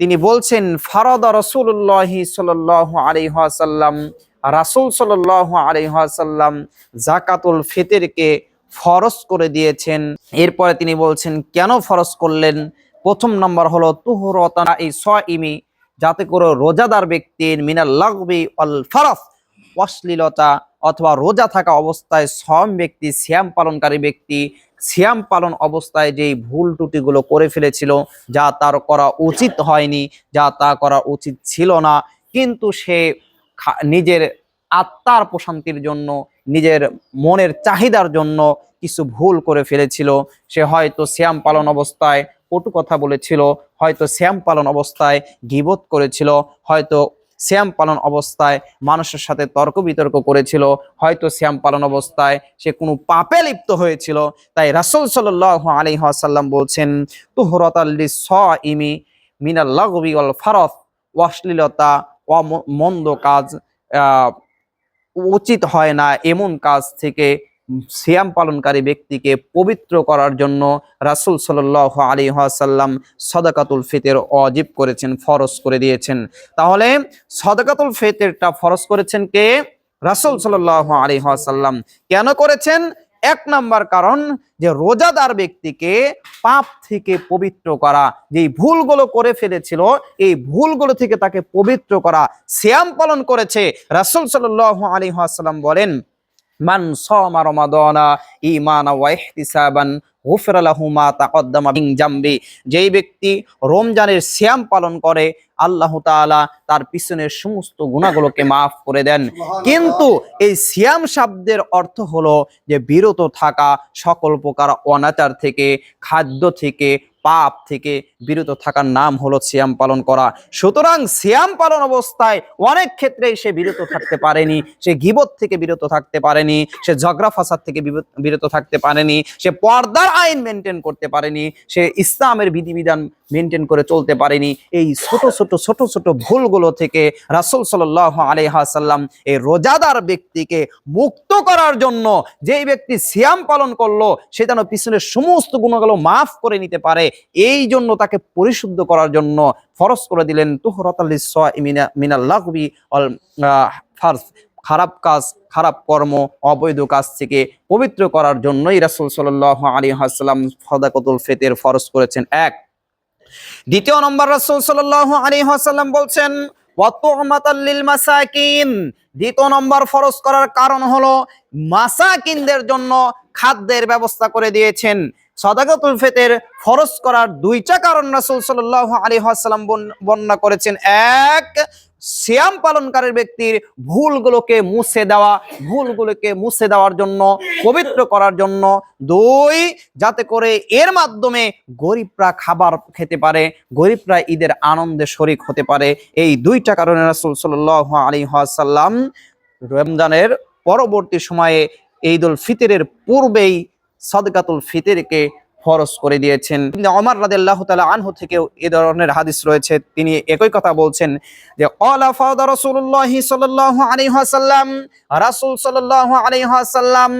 তিনি বলছেন, ফারাদা রসুল্লাহ সাল্লাহ আলিহাসাল্লাম রাসুল সাল্লাহ আলিহাসাল্লাম জাকাতুল ফিতরকে ফরজ করে দিয়েছেন। এরপরে তিনি বলছেন, কেন ফরজ করলেন? প্রথম নম্বর হলো, তুহরতানা এই ইমি যাতে করে রোজাদার ব্যক্তির মিনাল লাগবি অল ফারফ, অশ্লীলতা অথবা রোজা থাকা অবস্থায় সম ব্যক্তি শ্যাম পালনকারী ব্যক্তি শ্যাম পালন অবস্থায় যেই ভুল ত্রুটিগুলো করে ফেলেছিল, যা তার করা উচিত হয়নি, যা তা করা উচিত ছিল না, কিন্তু সে নিজের আত্মার প্রশান্তির জন্য, নিজের মনের চাহিদার জন্য কিছু ভুল করে ফেলেছিল। সে হয়তো শ্যাম পালন অবস্থায় কটু কথা বলেছিল, হয়তো শ্যাম পালন অবস্থায় গিবত করেছিল, হয়তো শ্যাম পালন অবস্থায় মানুষের সাথে তর্ক বিতর্ক করেছিল। হয়তো শ্যাম পালন অবস্থায় সে কোনো পাপে লিপ্ত হয়েছিল। তাই রাসূল সাল্লাল্লাহু আলাইহি ওয়াসাল্লাম বলছেন তুহরাতাল্লি স ইমি মিনাল লাগবি ওয়াল ফারফ অশ্লীলতা মন্দ কাজ উচিত হয় না এমন কাজ থেকে সিয়াম পালনকারী ব্যক্তিকে পবিত্র করার জন্য রাসূল সাল্লাহ আলী সাল্লাম সদাকাতুল ফিতের অজীব করেছেন, ফরজ করে দিয়েছেন। তাহলে সদাকাতুল ফিতেরটা ফরজ করেছেন কে? রাসূল সাল্লাহ আলী সাল্লাম কেন করেছেন? এক নাম্বার কারণ যে রোজাদার ব্যক্তিকে পাপ থেকে পবিত্র করা যে ভুলগুলো করে ফেলেছিল, এই ভুলগুলো থেকে তাকে পবিত্র করা শ্যাম পালন করেছে। রাসূল সাল্লাল্লাহু আলাইহি ওয়াসাল্লাম বলেন মান সামা রমাদানা ঈমানা ওয়া ইহতিসাবান গুফিরা লাহু মা তাকদ্দামা মিন যেই ব্যক্তি রমজানের শ্যাম পালন করে আল্লাহ তাআলা তার পিছনের সমস্ত গুনাহগুলোকে মাফ করে দেন। কিন্তু এই সিয়াম শব্দের অর্থ হলো যে বিরত থাকা সকল প্রকার অনাচার থেকে খাদ্য থেকে পাপ থেকে বিরত থাকার নাম হলো সিয়াম পালন করা। সুতরাং সিয়াম পালন অবস্থায় অনেক ক্ষেত্রে সে বিরত থাকতে পারেনি সে গিবত থেকে বিরত থাকতে পারেনি সে ঝগড়া ফাসাদ থেকে বিরত- বিরত থাকতে পারেনি সে পর্দার আইন মেনটেন করতে পারেনি সে ইসলামের বিধিবিধান মেনটেন করে চলতে পারেনি এই ছোট ছোট ছোট ছোট ছোট ভুলগুলো থেকে রাসূল সাল্লাল্লাহু আলাইহি এই রোজাদার ব্যক্তিকে মুক্ত করার জন্য যেই ব্যক্তি সিয়াম পালন করল সে যেন পিছনের সমস্ত গুণগুলো মাফ করে নিতে পারে এই জন্য তাকে পরিশুদ্ধ করার জন্য ফরজ করে দিলেন তুহরাতাল্লিস মিনাল অল আহ, খারাপ কাজ খারাপ কর্ম অবৈধ কাজ থেকে পবিত্র করার জন্যই রাসুল সাল্লাল্লাহু আলাইহি ওয়াসাল্লাম সদাকতুল ফেতের ফরজ করেছেন। এক দ্বিতীয় নম্বর রাসূল সাল্লাল্লাহু আলাইহি ওয়াসাল্লাম বলছেন মাসাকিন। দ্বিতীয় নম্বর ফরজ করার কারণ হলো মাসাকিনদের জন্য খাদ্যের ব্যবস্থা করে দিয়েছেন। সদাকাতুল ফিতর ফরজ করার দুইটা কারণ রাসূল সাল্লাল্লাহু আলাইহি ওয়াসাল্লাম বর্ণনা করেছেন। এক সিয়াম পালনকারী ব্যক্তির ভুলগুলোকে মুছে দেওয়া, ভুলগুলোকে মুছে দেওয়ার জন্য, পবিত্র করার জন্য দুই, যাতে করে এর মাধ্যমে গরিবরা খাবার খেতে পারে, গরিবরা ঈদের আনন্দে শরিক হতে পারে। এই দুইটা কারণে রাসূল সাল্লাল্লাহু আলাইহি ওয়াসাল্লাম রমজানের পরবর্তী সময়ে ঈদুল ফিতরের পূর্বেই সদকাতুল ফিতরকে ফরজ করে দিয়েছেন। অমর আদুল্লাহু তাআলা আনহু থেকেও এ ধরনের হাদিস রয়েছে। তিনি একই কথা বলছেন যে ক্বালা ফাদা সাল্লাহ ওয়াসাল্লাম, রাসূল সাল্লাল্লাহু আলাইহি ওয়াসাল্লাম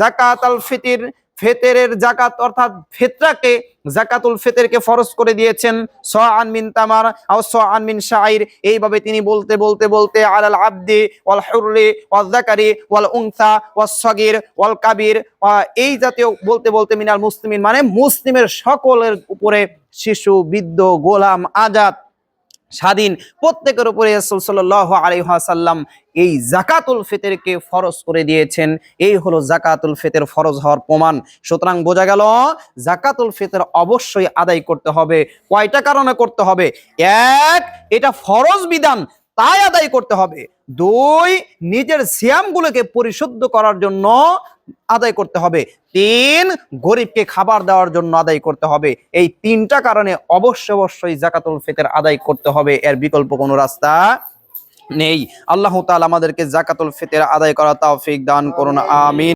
যাকাতুল ফিতর ফিতরের জাকাত অর্থাৎ ফিতরাকে, যাকাতুল ফিতরকে ফরজ করে দিয়েছেন। সআন মিন তামার, আও সআন মিন শাইর। এইভাবে তিনি বলতে বলতে বলতে, আলাল আবদি ওয়াল হুররি ওয়াল যাকারি ওয়াল উনসা ওয়াস সগীর ওয়াল কাবির। এই জাতীয় বলতে বলতে মিনাল মুসলিমিন মানে মুসলিমের সকলের উপরে শিশু, বৃদ্ধ, গোলাম, আজাদ স্বাধীন। প্রত্যেকের উপরে রাসূল আলাইহি এই জাকাতুল ফিতরকে ফরজ করে দিয়েছেন। এই হলো জাকাতুল ফিতর ফরজ হওয়ার প্রমাণ। সুতরাং বোঝা গেল, জাকাতুল ফিতর অবশ্যই আদায় করতে হবে। কয়টা কারণে করতে হবে? এক, এটা ফরজ বিধান। তাই আদায় করতে হবে। দুই নিজের সিয়ামগুলোকে পরিশুদ্ধ করার জন্য আদায় করতে হবে। তিন, গরিবকে খাবার দেওয়ার জন্য আদায় করতে হবে। এই তিনটা কারণে অবশ্য অবশ্যই জাকাতুল ফিতর আদায় করতে হবে। এর বিকল্প কোনো রাস্তা নেই। আল্লাহ তাআলা আমাদেরকে জাকাতুল ফিতর আদায় করা তৌফিক দান করুন। আমিন।